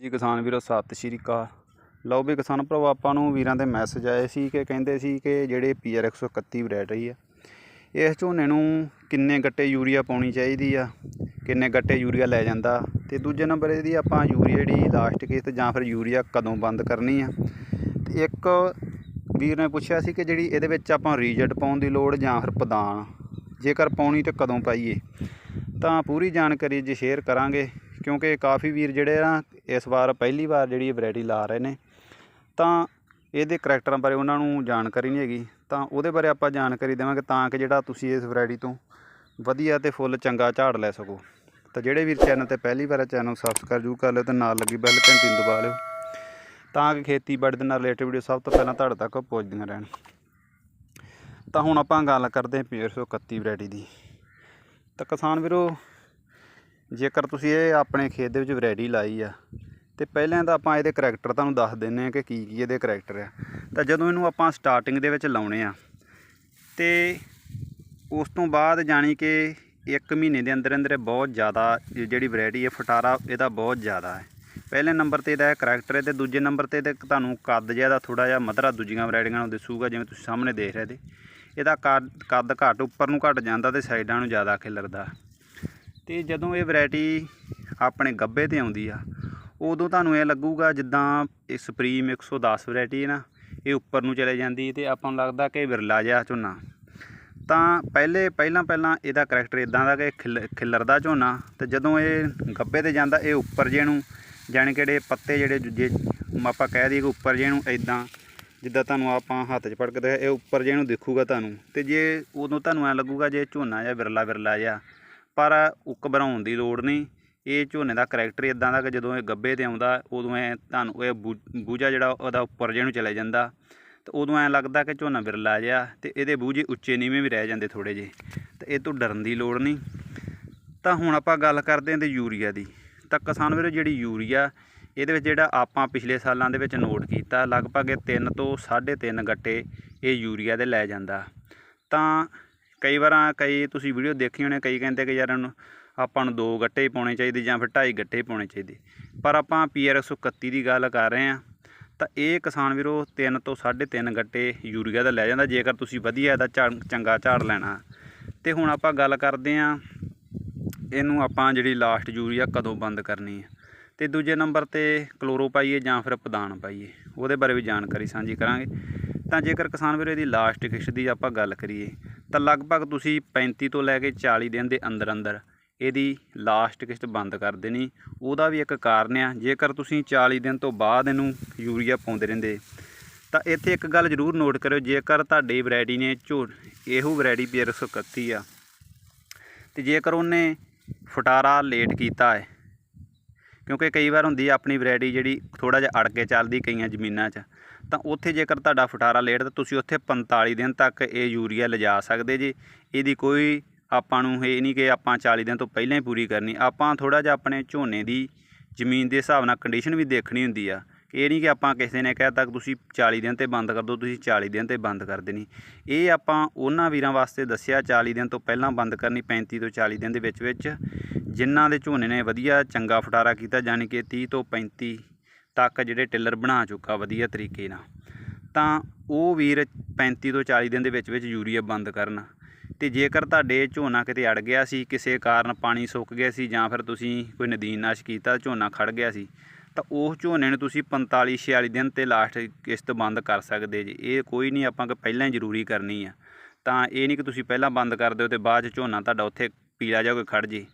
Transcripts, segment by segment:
ਜੀ ਕਿਸਾਨ ਵੀਰੋ, ਸਤਿ ਸ਼੍ਰੀ ਅਕਾਲ। ਲਓ ਵੀ ਕਿਸਾਨ ਭਰਾਵੋ, ਆਪਾਂ ਨੂੰ ਵੀਰਾਂ ਦੇ ਮੈਸੇਜ ਆਏ ਸੀ ਕਿ ਕਹਿੰਦੇ ਸੀ ਕਿ ਜਿਹੜੇ ਪੀਆਰ 131 ਵੈਰਾਈਟੀ ਆ, ਇਸ ਝੋਨੇ ਨੂੰ ਕਿੰਨੇ ਗੱਟੇ ਯੂਰੀਆ ਪਾਉਣੀ ਚਾਹੀਦੀ ਆ, ਕਿੰਨੇ ਗੱਟੇ ਯੂਰੀਆ ਲੈ ਜਾਂਦਾ, ਤੇ ਦੂਜੇ ਨੰਬਰ ਇਹਦੀ ਆਪਾਂ ਯੂਰੀਆ ਜਿਹੜੀ ਲਾਸਟ ਕਿਸ਼ਤ ਜਾਂ ਫਿਰ ਯੂਰੀਆ ਕਦੋਂ ਬੰਦ ਕਰਨੀ ਆ। ਤੇ ਇੱਕ ਵੀਰ ਨੇ ਪੁੱਛਿਆ ਸੀ ਕਿ ਜਿਹੜੀ ਇਹਦੇ ਵਿੱਚ ਆਪਾਂ ਰੀਜਟ ਪਾਉਣ ਦੀ ਲੋੜ ਜਾਂ ਫਿਰ ਪਦਾਨ ਜੇਕਰ ਪਾਉਣੀ ਤੇ ਕਦੋਂ ਪਾਈਏ, ਤਾਂ ਪੂਰੀ ਜਾਣਕਾਰੀ ਜੀ ਸ਼ੇਅਰ ਕਰਾਂਗੇ। ਕਿਉਂਕਿ ਕਾਫੀ ਵੀਰ ਜਿਹੜੇ ਨਾ ਇਸ ਵਾਰ ਪਹਿਲੀ ਵਾਰ ਜਿਹੜੀ ਵੈਰਾਈਟੀ ਲਾ ਰਹੇ ਨੇ, ਤਾਂ ਇਹਦੇ ਕਰੈਕਟਰਾਂ ਬਾਰੇ ਉਹਨਾਂ ਨੂੰ ਜਾਣਕਾਰੀ ਨਹੀਂ ਹੈਗੀ, ਤਾਂ ਉਹਦੇ ਬਾਰੇ ਆਪਾਂ ਜਾਣਕਾਰੀ ਦੇਵਾਂਗੇ ਤਾਂ ਕਿ ਜਿਹੜਾ ਤੁਸੀਂ ਇਸ ਵੈਰਾਈਟੀ ਤੋਂ ਵਧੀਆ ਤੇ ਫੁੱਲ ਚੰਗਾ ਝਾੜ ਲੈ ਸਕੋ। ਤਾਂ ਜਿਹੜੇ ਵੀਰ ਚੈਨਲ ਤੇ ਪਹਿਲੀ ਵਾਰ ਚੈਨਲ ਸਬਸਕ੍ਰਾਈਬ ਜ਼ਰੂਰ ਕਰ ਲਿਓ ਤੇ ਨਾਲ ਲੱਗੀ ਬੈਲ ਘੰਟੀ ਦਬਾ ਲਿਓ, ਤਾਂ ਕਿ ਖੇਤੀਬਾੜੀ ਦੇ ਨਾਲ ਰਿਲੇਟਡ ਵੀਡੀਓ ਸਭ ਤੋਂ ਪਹਿਲਾਂ ਤੁਹਾਡੇ ਤੱਕ ਪਹੁੰਚਦੀਆਂ ਰਹਿਣ। ਤਾਂ ਹੁਣ ਆਪਾਂ ਗੱਲ ਕਰਦੇ ਹਾਂ ਪੀਅਰ 131 ਵੈਰਾਈਟੀ ਦੀ। ਤਾਂ ਕਿਸਾਨ ਵੀਰੋ ਜੇਕਰ ਤੁਸੀਂ ਇਹ ਆਪਣੇ ਖੇਤ ਦੇ ਵਿੱਚ ਵੈਰਾਈਟੀ ਲਾਈ ਆ, ਤੇ ਪਹਿਲਾਂ ਤਾਂ ਆਪਾਂ ਇਹਦੇ ਕਰੈਕਟਰ ਤੁਹਾਨੂੰ ਦੱਸ ਦਿੰਨੇ ਆ ਕਿ ਕੀ ਕੀ ਇਹਦੇ ਕਰੈਕਟਰ ਆ। ਤਾਂ ਜਦੋਂ ਇਹਨੂੰ ਆਪਾਂ ਸਟਾਰਟਿੰਗ ਦੇ ਵਿੱਚ ਲਾਉਣੇ ਆ, ਤੇ ਉਸ ਤੋਂ ਬਾਅਦ ਜਾਣੀ ਕਿ 1 ਮਹੀਨੇ ਦੇ ਅੰਦਰ ਅੰਦਰ ਬਹੁਤ ਜ਼ਿਆਦਾ ਜਿਹੜੀ ਵੈਰਾਈਟੀ ਹੈ, ਫਟਾਰਾ ਇਹਦਾ ਬਹੁਤ ਜ਼ਿਆਦਾ ਹੈ। ਪਹਿਲੇ ਨੰਬਰ ਤੇ ਇਹਦਾ ਕਰੈਕਟਰ ਹੈ ਤੇ ਦੂਜੇ ਨੰਬਰ ਤੇ ਇਹਦੇ ਤੁਹਾਨੂੰ ਕੱਦ ਜਿਹਾ ਦਾ ਥੋੜਾ ਜਿਹਾ ਮਧਰਾ ਦੂਜੀਆਂ ਵੈਰਾਈਟੀਆਂ ਨੂੰ ਦਿਸੂਗਾ, ਜਿਵੇਂ ਤੁਸੀਂ ਸਾਹਮਣੇ ਦੇਖ ਰਹੇ ਤੇ। ਇਹਦਾ ਕੱਦ ਕੱਦ ਘੱਟ, ਉੱਪਰ ਨੂੰ ਘਟ ਜਾਂਦਾ ਤੇ ਸਾਈਡਾਂ ਨੂੰ ਜ਼ਿਆਦਾ ਖਿਲਰਦਾ ਤੇ ਜਦੋਂ ਇਹ ਵੈਰਾਈਟੀ ਆਪਣੇ ਗੱਬੇ ਤੇ ਆਉਂਦੀ ਆ, ਉਦੋਂ ਤੁਹਾਨੂੰ ਇਹ ਲੱਗੂਗਾ ਜਿੱਦਾਂ ਇਹ ਸੁਪਰੀਮ 110 ਵੈਰਾਈਟੀ ਹੈ ਨਾ, ਇਹ ਉੱਪਰ ਨੂੰ ਚਲੇ ਜਾਂਦੀ ਤੇ ਆਪਾਂ ਨੂੰ ਲੱਗਦਾ ਕਿ ਵਿਰਲਾ ਜਿਹਾ ਝੋਨਾ। ਤਾਂ ਪਹਿਲੇ, ਪਹਿਲਾਂ ਪਹਿਲਾਂ ਇਹਦਾ ਕਰੈਕਟਰ ਇਦਾਂ ਦਾ ਕਿ ਖਿਲ- ਖਿਲਰਦਾ ਝੋਨਾ ਤੇ ਜਦੋਂ ਇਹ ਗੱਬੇ ਤੇ ਜਾਂਦਾ, ਇਹ ਉੱਪਰ ਜੇ ਨੂੰ ਜਾਣੀ ਕਿ ਜਿਹੜੇ ਪੱਤੇ ਜਿਹੜੇ ਜੇ ਆਪਾਂ ਕਹਿ ਦਈਏ ਕਿ ਉੱਪਰ ਜੇ ਨੂੰ ਇਦਾਂ ਜਿੱਦਾਂ ਤੁਹਾਨੂੰ ਆਪਾਂ ਹੱਥ 'ਚ ਫੜ ਇਹ ਉੱਪਰ ਜੇ ਨੂੰ ਦਿਖੂਗਾ ਤੁਹਾਨੂੰ। ਤੇ ਜੇ ਉਦੋਂ ਤੁਹਾਨੂੰ ਐ ਲੱਗੂਗਾ ਜੇ ਝੋਨਾ ਜਾਂ ਵਿਰਲਾ ਵਿਰਲਾ ਜਿਹਾ ਪਰ ਉੱਕ ਬਣਾਉਣ ਦੀ ਲੋੜ ਨਹੀਂ। ਇਹ ਝੋਨੇ ਦਾ ਕਰੈਕਟਰ ਇਦਾਂ ਦਾ ਕਿ ਜਦੋਂ ਇਹ ਗੱਬੇ ਤੇ ਆਉਂਦਾ, ਉਦੋਂ ਐ ਤੁਹਾਨੂੰ ਇਹ ਬੂ- ਬੂਝਾ ਜਿਹੜਾ ਉਹਦਾ ਉੱਪਰ ਜੇ ਨੂੰ ਚਲੇ ਜਾਂਦਾ। ਤੇ ਉਦੋਂ ਐ ਲੱਗਦਾ ਕਿ ਝੋਨਾ ਵਿਰਲਾ ਜਿਹਾ ਤੇ ਇਹਦੇ ਬੂਝੇ ਉੱਚੇ ਨੀਵੇਂ ਵੀ ਰਹਿ ਜਾਂਦੇ ਥੋੜੇ ਜਿਹੇ। ਤੇ ਇਹ ਤੋਂ ਡਰਨ ਦੀ ਲੋੜ ਨਹੀਂ। ਤਾਂ ਹੁਣ ਆਪਾਂ ਗੱਲ ਕਰਦੇ ਹਾਂ ਤੇ ਯੂਰੀਆ ਦੀ। ਤਾਂ ਕਿਸਾਨ ਵੀਰੋ, ਜਿਹੜੀ ਯੂਰੀਆ, ਇਹਦੇ ਵਿੱਚ ਜਿਹੜਾ ਆਪਾਂ ਪਿਛਲੇ ਸਾਲਾਂ ਦੇ ਵਿੱਚ ਨੋਟ ਕੀਤਾ, ਲਗਭਗ ਇਹ 3 ਤੋਂ 3.5 ਗੱਟੇ ਇਹ ਯੂਰੀਆ ਦੇ ਲੈ ਜਾਂਦਾ। ਤਾਂ ਕਈ ਵਾਰਾਂ ਕਈ ਤੁਸੀਂ ਵੀਡੀਓ ਦੇਖੀ ਹੋਣੇ ਕਈ ਕਹਿੰਦੇ ਕਿ ਯਾਰ ਇਹਨੂੰ ਆਪਾਂ ਨੂੰ ਦੋ ਗੱਟੇ ਹੀ ਪਾਉਣੇ ਚਾਹੀਦੇ ਜਾਂ ਫਿਰ ਢਾਈ ਗੱਟੇ ਹੀ ਪਾਉਣੇ ਚਾਹੀਦੇ। ਪਰ ਆਪਾਂ ਪੀਆਰ 131 ਦੀ ਗੱਲ ਕਰ ਰਹੇ ਹਾਂ, ਤਾਂ ਇਹ ਕਿਸਾਨ ਵੀਰੋ 3 ਤੋਂ 3.5 ਗੱਟੇ ਯੂਰੀਆ ਦਾ ਲੈ ਜਾਂਦਾ, ਜੇਕਰ ਤੁਸੀਂ ਵਧੀਆ ਇਹਦਾ ਝਾੜ, ਚੰਗਾ ਝਾੜ ਲੈਣਾ। ਤੇ ਹੁਣ ਆਪਾਂ ਗੱਲ ਕਰਦੇ ਹਾਂ, ਇਹਨੂੰ ਆਪਾਂ ਜਿਹੜੀ ਲਾਸਟ ਯੂਰੀਆ ਕਦੋਂ ਬੰਦ ਕਰਨੀ ਹੈ? ਤੇ ਦੂਜੇ ਨੰਬਰ ਤੇ ਕਲੋਰੋ ਪਾਈਏ ਜਾਂ ਫਿਰ ਪਦਾਨ ਪਾਈਏ, ਉਹਦੇ ਬਾਰੇ ਵੀ ਜਾਣਕਾਰੀ ਸਾਂਝੀ ਕਰਾਂਗੇ। ਤਾਂ ਜੇਕਰ ਕਿਸਾਨ ਵੀਰੋ ਇਹਦੀ ਲਾਸਟ ਕਿਸ਼ਤ ਦੀ ਆਪਾਂ ਗੱਲ ਕਰੀਏ ਤਾਂ ਲਗਭਗ ਤੁਸੀਂ 35 ਤੋਂ ਲੈ ਕੇ 40 ਦਿਨ ਦੇ ਅੰਦਰ ਅੰਦਰ ਇਹਦੀ ਲਾਸਟ ਕਿਸ਼ਤ ਬੰਦ ਕਰ ਦੇਣੀ। ਉਹਦਾ ਵੀ ਇੱਕ ਕਾਰਨ ਆ। ਜੇਕਰ ਤੁਸੀਂ 40 ਦਿਨ ਤੋਂ ਬਾਅਦ ਇਹਨੂੰ ਯੂਰੀਆ ਪਾਉਂਦੇ ਰਹਿੰਦੇ, ਤਾਂ ਇੱਥੇ ਇੱਕ ਗੱਲ ਜ਼ਰੂਰ ਨੋਟ ਕਰਿਓ, ਜੇਕਰ ਤੁਹਾਡੀ ਵੈਰਾਈਟੀ ਨੇ ਝੋ ਇਹੋ ਵੈਰਾਈਟੀ ਪੀਆਰ 131 ਆ, ਤੇ ਜੇਕਰ ਉਹਨੇ ਫਟਾਰਾ ਲੇਟ ਕੀਤਾ ਹੈ ਕਿਉਂਕਿ ਕਈ ਵਾਰ ਹੁੰਦੀ ਆ ਆਪਣੀ ਵੈਰਾਈਟੀ ਜਿਹੜੀ ਥੋੜਾ ਜਿਹਾ ਅੜ ਕੇ ਚੱਲਦੀ ਕਈਆਂ ਜ਼ਮੀਨਾਂ 'ਚ। ਤਾਂ ਉੱਥੇ ਜੇਕਰ ਤੁਹਾਡਾ ਫਟਾਰਾ ਲੇਟ ਤਾਂ ਤੁਸੀਂ ਉੱਥੇ 45 ਦਿਨ ਤੱਕ ਇਹ ਯੂਰੀਆ ਲਿਜਾ ਸਕਦੇ ਜੀ। ਇਹਦੀ ਕੋਈ ਆਪਾਂ ਨੂੰ ਇਹ ਨਹੀਂ ਕਿ ਆਪਾਂ 40 ਦਿਨ ਤੋਂ ਪਹਿਲਾਂ ਹੀ ਪੂਰੀ ਕਰਨੀ। ਆਪਾਂ ਥੋੜਾ ਜਿਹਾ ਆਪਣੇ ਝੋਨੇ ਦੀ ਜ਼ਮੀਨ ਦੇ ਹਿਸਾਬ ਨਾਲ ਕੰਡੀਸ਼ਨ ਵੀ ਦੇਖਣੀ ਹੁੰਦੀ ਆ। ਇਹ ਨਹੀਂ ਕਿ ਆਪਾਂ ਕਿਸੇ ਨੇ ਕਹਿ ਤੱਕ ਤੁਸੀਂ 40 ਦਿਨ ਤੇ ਬੰਦ ਕਰ ਦਿਓ, ਤੁਸੀਂ 40 ਦਿਨ ਤੇ ਬੰਦ ਕਰ ਦੇਣੀ। ਇਹ ਆਪਾਂ ਉਹਨਾਂ ਵੀਰਾਂ ਵਾਸਤੇ ਦੱਸਿਆ 40 ਦਿਨ ਤੋਂ ਪਹਿਲਾਂ ਬੰਦ ਕਰਨੀ 35 ਤੋਂ 40 ਦਿਨ ਦੇ ਵਿੱਚ ਵਿੱਚ। ਜਿਨ੍ਹਾਂ ਦੇ ਝੋਨੇ ਨੇ ਵਧੀਆ ਚੰਗਾ ਫਟਾਰਾ ਕੀਤਾ ਯਾਨੀ ਕਿ 30 ਤੋਂ 35 ਤੱਕ ਜਿਹੜੇ ਟਿੱਲਰ ਬਣਾ ਚੁੱਕਾ, ਵਧੀਆ ਤਰੀਕੇ ਨਾਲ। ਤਾਂ ਉਹ ਵੀਰ 35 ਤੋਂ 40 ਦਿਨ ਦੇ ਵਿੱਚ ਵਿੱਚ ਯੂਰੀਆ ਬੰਦ ਕਰਨ। ਤੇ ਜੇਕਰ ਤੁਹਾਡੇ ਝੋਨਾ ਕਿਤੇ ਅੜ ਗਿਆ ਸੀ, ਕਿਸੇ ਕਾਰਨ ਪਾਣੀ ਸੁੱਕ ਗਿਆ ਸੀ ਜਾਂ ਫਿਰ ਤੁਸੀਂ ਕੋਈ ਨਦੀਨਨਾਸ਼ ਕੀਤਾ, ਝੋਨਾ ਖੜ ਗਿਆ ਸੀ ਤਾਂ ਉਹ ਝੋਨੇ ਨੂੰ ਤੁਸੀਂ 45 46 ਦਿਨ ਤੇ ਲਾਸਟ ਕਿਸ਼ਤ ਬੰਦ ਕਰ ਸਕਦੇ ਜੀ। ਇਹ ਕੋਈ ਨਹੀਂ ਆਪਾਂ ਕਿ ਪਹਿਲਾਂ ਹੀ ਜ਼ਰੂਰੀ ਕਰਨੀ ਆ। ਤਾਂ ਇਹ ਨਹੀਂ ਕਿ ਤੁਸੀਂ ਪਹਿਲਾਂ ਬੰਦ ਕਰ ਦਿਓ ਤੇ ਬਾਅਦ ਚ ਝੋਨਾ ਤੁਹਾਡਾ ਉੱਥੇ ਪੀਲਾ ਜਾ ਕੋਈ ਖੜ ਜੇ।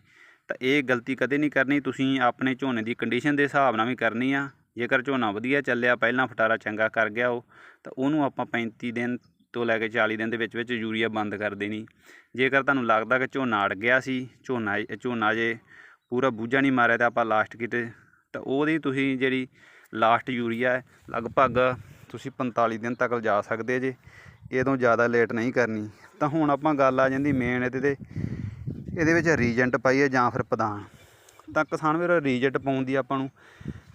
ਤਾਂ ਇਹ ਗਲਤੀ ਕਦੇ ਨਹੀਂ ਕਰਨੀ, ਤੁਸੀਂ ਆਪਣੇ ਝੋਨੇ ਦੀ ਕੰਡੀਸ਼ਨ ਦੇ ਹਿਸਾਬ ਨਾਲ ਵੀ ਕਰਨੀ ਆ। ਜੇਕਰ ਝੋਨਾ ਵਧੀਆ ਚੱਲਿਆ, ਪਹਿਲਾਂ ਫਟਾਰਾ ਚੰਗਾ ਕਰ ਗਿਆ ਉਹ, ਤਾਂ ਉਹਨੂੰ ਆਪਾਂ 35 ਦਿਨ ਤੋਂ ਲੈ ਕੇ 40 ਦਿਨ ਦੇ ਵਿੱਚ ਵਿੱਚ ਯੂਰੀਆ ਬੰਦ ਕਰ ਦੇਣੀ। ਜੇਕਰ ਤੁਹਾਨੂੰ ਲੱਗਦਾ ਕਿ ਝੋਨਾ ਅੜ ਗਿਆ ਸੀ, ਝੋਨਾ ਝੋਨਾ ਜੇ ਪੂਰਾ ਬੂਝਾ ਨਹੀਂ ਮਾਰਿਆ ਤਾਂ ਆਪਾਂ ਲਾਸਟ ਕਿਤੇ ਤਾਂ ਉਹਦੀ ਤੁਸੀਂ ਜਿਹੜੀ ਲਾਸਟ ਯੂਰੀਆ ਹੈ, ਲਗਭਗ ਤੁਸੀਂ 45 ਦਿਨ ਤੱਕ ਜਾ ਸਕਦੇ ਜੇ। ਇਹ ਤੋਂ ਜ਼ਿਆਦਾ ਲੇਟ ਨਹੀਂ ਕਰਨੀ। ਤਾਂ ਹੁਣ ਆਪਾਂ ਗੱਲ ਆ ਜਾਂਦੀ ਮੇਨ ਇਹਦੇ ਤੇ। ਇਹਦੇ ਵਿੱਚ ਰੀਜੈਂਟ ਪਾਈਏ ਜਾਂ ਫਿਰ ਪ੍ਰਧਾਨ ਤਾਂ ਕਿਸਾਨ ਵੀਰ ਰੀਜੈਂਟ ਪਾਉਣ ਦੀ ਆਪਾਂ ਨੂੰ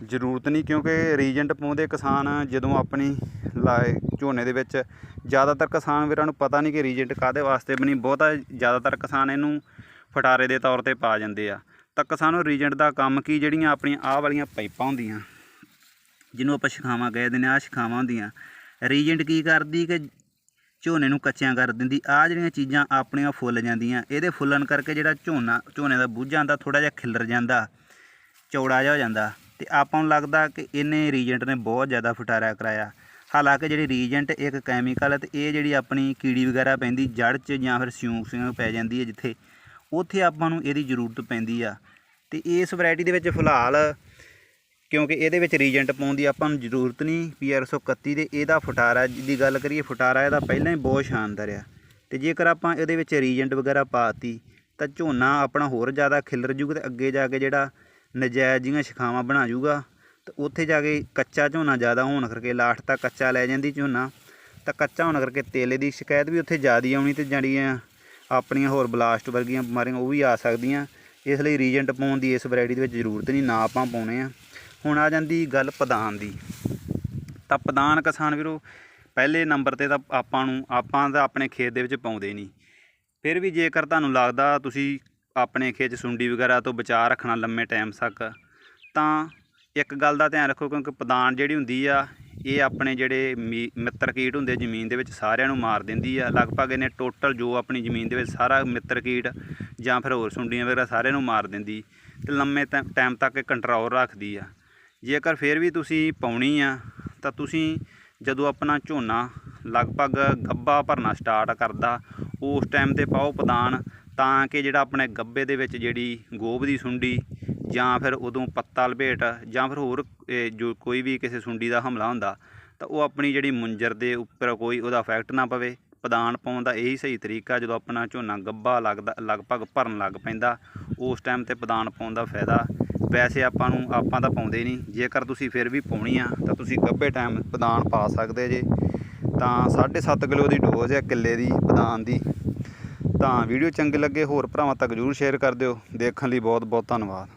ਜ਼ਰੂਰਤ ਨਹੀਂ, ਕਿਉਂਕਿ ਰੀਜੈਂਟ ਪਾਉਂਦੇ ਕਿਸਾਨ ਜਦੋਂ ਆਪਣੀ ਲਾਏ ਝੋਨੇ ਦੇ ਵਿੱਚ। ਜ਼ਿਆਦਾਤਰ ਕਿਸਾਨ ਵੀਰਾਂ ਨੂੰ ਪਤਾ ਨਹੀਂ ਕਿ ਰੀਜੈਂਟ ਕਾਦੇ ਵਾਸਤੇ ਬਣੀ। ਬਹੁਤਾ ਜ਼ਿਆਦਾਤਰ ਕਿਸਾਨ ਇਹਨੂੰ ਫਟਾਰੇ ਦੇ ਤੌਰ ਤੇ ਪਾ ਜਾਂਦੇ ਆ। ਤੱਕ ਸਾਨੂੰ ਰੀਜੈਂਟ ਦਾ ਕੰਮ ਕੀ ਜਿਹੜੀਆਂ ਆਪਣੀਆਂ ਆਹ ਵਾਲੀਆਂ ਪਾਈਪਾਂ ਹੁੰਦੀਆਂ, ਜਿਹਨੂੰ ਆਪਾਂ ਸ਼ਿਖਾਵਾਂ ਕਹਿ ਦਿੰਦੇ ਆ ਸ਼ਿਖਾਵਾਂ ਹੁੰਦੀਆਂ। ਰੀਜੈਂਟ ਕੀ ਕਰਦੀ ਕਿ ਝੋਨੇ ਨੂੰ ਕੱਚਿਆਂ ਕਰ ਦਿੰਦੀ ਆ ਜਿਹੜੀਆਂ ਚੀਜ਼ਾਂ ਆਪਣੀਆਂ ਫੁੱਲ ਜਾਂਦੀਆਂ, ਇਹਦੇ ਫੁੱਲਣ ਕਰਕੇ ਜਿਹੜਾ ਝੋਨਾ, ਝੋਨੇ ਦਾ ਬੂਝਾ ਆਂਦਾ ਥੋੜਾ ਜਿਹਾ ਖਿਲਰ ਜਾਂਦਾ, ਚੌੜਾ ਜਿਹਾ ਹੋ ਜਾਂਦਾ। ਤੇ ਆਪਾਂ ਨੂੰ ਲੱਗਦਾ ਕਿ ਇਹਨੇ ਰੀਜੈਂਟ ਨੇ ਬਹੁਤ ਜ਼ਿਆਦਾ ਫਟਾਰਾ ਕਰਾਇਆ। ਹਾਲਾਂਕਿ ਜਿਹੜੀ ਰੀਜੈਂਟ ਇੱਕ ਕੈਮੀਕਲ ਹੈ ਤੇ ਇਹ ਜਿਹੜੀ ਆਪਣੀ ਕੀੜੀ ਵਗੈਰਾ ਪੈਂਦੀ ਜੜ 'ਚ ਜਾਂ ਫਿਰ ਸਿਉਂਕ ਸਿਉਂਕ ਪੈ ਜਾਂਦੀ ਹੈ ਜਿੱਥੇ ਉੱਥੇ ਆਪਾਂ ਨੂੰ ਇਹਦੀ ਜ਼ਰੂਰਤ ਪੈਂਦੀ ਆ। ਤੇ ਇਸ ਵੈਰਾਈਟੀ ਦੇ ਵਿੱਚ ਫਿਲਹਾਲ ਕਿਉਂਕਿ ਇਹਦੇ ਵਿੱਚ ਰੀਜੈਂਟ ਪਾਉਣ ਦੀ ਆਪਾਂ ਨੂੰ ਜ਼ਰੂਰਤ ਨਹੀਂ ਪੀਆਰ 131 ਦੇ, ਇਹਦਾ ਫੁਟਾਰਾ, ਦੀ ਗੱਲ ਕਰੀਏ ਫੁਟਾਰਾ ਇਹਦਾ ਪਹਿਲਾਂ ਹੀ ਬਹੁਤ ਸ਼ਾਨਦਾਰ ਆ। ਤੇ ਜੇਕਰ ਆਪਾਂ ਇਹਦੇ ਵਿੱਚ ਰੀਜੈਂਟ ਵਗੈਰਾ ਪਾਤੀ, ਤਾਂ ਝੋਨਾ ਆਪਣਾ ਹੋਰ ਜ਼ਿਆਦਾ ਖਿਲਰ ਜੂਗਾ ਤੇ ਅੱਗੇ ਜਾ ਕੇ ਜਿਹੜਾ ਨਜਾਇਜ਼ ਜਿਹੀਆਂ ਸ਼ਿਖਾਵਾਂ ਬਣਾ ਜੂਗਾ। ਤੇ ਉੱਥੇ ਜਾ ਕੇ ਕੱਚਾ ਝੋਨਾ ਜ਼ਿਆਦਾ ਹੋਣ ਕਰਕੇ ਲਾਸਟ ਤੱਕ ਕੱਚਾ ਲੈ ਜਾਂਦੀ ਝੋਨਾ, ਤਾਂ ਕੱਚਾ ਹੋਣ ਕਰਕੇ ਤੇਲੇ ਦੀ ਸ਼ਿਕਾਇਤ ਵੀ ਉੱਥੇ ਜ਼ਿਆਦਾ ਆਉਣੀ ਤੇ ਜਿਹੜੀਆਂ ਆਪਣੀਆਂ ਹੋਰ ਬਲਾਸਟ ਵਰਗੀਆਂ ਬਿਮਾਰੀਆਂ ਉਹ ਵੀ ਆ ਸਕਦੀਆਂ। ਇਸ ਲਈ ਰੀਜੈਂਟ ਪਾਉਣ ਦੀ ਇਸ ਵੈਰਾਈਟੀ ਦੇ ਵਿੱਚ ਜ਼ਰੂਰਤ ਨਹੀਂ, ਨਾ ਆਪਾਂ ਪਾਉਣੇ ਆ। ਹੁਣ ਆ ਜਾਂਦੀ ਗੱਲ ਪਦਾਨ ਦੀ। ਤਾਂ ਪਦਾਨ ਕਿਸਾਨ ਵੀਰੋ, ਪਹਿਲੇ ਨੰਬਰ ਤੇ ਤਾਂ ਆਪਾਂ ਨੂੰ, ਆਪਾਂ ਤਾਂ ਆਪਣੇ ਖੇਤ ਦੇ ਵਿੱਚ ਪਾਉਂਦੇ ਨਹੀਂ। ਫਿਰ ਵੀ ਜੇਕਰ ਤੁਹਾਨੂੰ ਲੱਗਦਾ ਤੁਸੀਂ ਆਪਣੇ ਖੇਤ ਸੁੰਡੀ ਵਗੈਰਾ ਤੋਂ ਬਚਾਅ ਰੱਖਣਾ ਲੰਮੇ ਟਾਈਮ ਤੱਕ, ਤਾਂ ਇੱਕ ਗੱਲ ਦਾ ਧਿਆਨ ਰੱਖੋ ਕਿਉਂਕਿ ਪਦਾਨ ਜਿਹੜੀ ਹੁੰਦੀ ਆ, ਇਹ ਆਪਣੇ ਜਿਹੜੇ ਮੀ- ਮਿੱਤਰ ਕੀਟ ਹੁੰਦੇ ਜ਼ਮੀਨ ਦੇ ਵਿੱਚ ਸਾਰਿਆਂ ਨੂੰ ਮਾਰ ਦਿੰਦੀ ਆ। ਲਗਭਗ ਇਹਨੇ ਟੋਟਲ ਜੋ ਆਪਣੀ ਜ਼ਮੀਨ ਦੇ ਵਿੱਚ ਸਾਰਾ ਮਿੱਤਰ ਕੀਟ ਜਾਂ ਫਿਰ ਹੋਰ ਸੁੰਡੀਆਂ ਵਗੈਰਾ ਸਾਰਿਆਂ ਨੂੰ ਮਾਰ ਦਿੰਦੀ ਤੇ ਲੰਮੇ ਟਾਈਮ ਤੱਕ ਇਹ ਕੰਟਰੋਲ ਰੱਖਦੀ ਆ। ਜੇਕਰ ਫਿਰ ਵੀ ਤੁਸੀਂ ਪਾਉਣੀ ਆ, ਤਾਂ ਤੁਸੀਂ ਜਦੋਂ ਆਪਣਾ ਝੋਨਾ ਲਗਭਗ ਗੱਬਾ ਭਰਨਾ ਸਟਾਰਟ ਕਰਦਾ, ਉਸ ਟਾਈਮ ਤੇ ਪਾਓ ਪਦਾਨ ਤਾਂ ਕਿ ਜਿਹੜਾ ਆਪਣੇ ਗੱਬੇ ਦੇ ਵਿੱਚ ਜਿਹੜੀ ਗੋਬ ਦੀ ਸੁੰਡੀ ਜਾਂ ਫਿਰ ਉਦੋਂ ਪੱਤਾ ਲਪੇਟ ਜਾਂ ਫਿਰ ਹੋਰ ਜੋ ਕੋਈ ਵੀ ਕਿਸੇ ਸੁੰਡੀ ਦਾ ਹਮਲਾ ਹੁੰਦਾ, ਤਾਂ ਉਹ ਆਪਣੀ ਜਿਹੜੀ ਮੁੰਜਰ ਦੇ ਉੱਪਰ ਕੋਈ ਉਹਦਾ ਇਫੈਕਟ ਨਾ ਪਵੇ। ਪਦਾਨ ਪਾਉਣ ਦਾ ਇਹੀ ਸਹੀ ਤਰੀਕਾ ਜਦੋਂ ਆਪਣਾ ਝੋਨਾ ਗੱਭਾ ਲੱਗਦਾ, ਲਗਭਗ ਭਰਨ ਲੱਗ ਪੈਂਦਾ, ਉਸ ਟਾਈਮ ਤੇ ਪਦਾਨ ਪਾਉਣ ਦਾ ਫਾਇਦਾ ਵੈਸੇ ਆਪਾਂ ਨੂੰ, ਆਪਾਂ ਤਾਂ ਪਾਉਂਦੇ ਨਹੀਂ। ਜੇਕਰ ਤੁਸੀਂ ਫਿਰ ਵੀ ਪਾਉਣੀ ਆ, ਤਾਂ ਤੁਸੀਂ ਗੱਭੇ ਟਾਈਮ ਪਦਾਨ ਪਾ ਸਕਦੇ ਜੇ। ਤਾਂ 7.5 ਕਿਲੋ ਦੀ ਡੋਜ਼ ਹੈ ਕਿੱਲੇ ਦੀ ਪਦਾਨ ਦੀ। ਤਾਂ ਵੀਡੀਓ ਚੰਗੇ ਲੱਗੇ, ਹੋਰ ਭਰਾਵਾਂ ਤੱਕ ਜਰੂਰ ਸ਼ੇਅਰ ਕਰ ਦਿਓ। ਦੇਖਣ ਲਈ ਬਹੁਤ ਬਹੁਤ ਧੰਨਵਾਦ।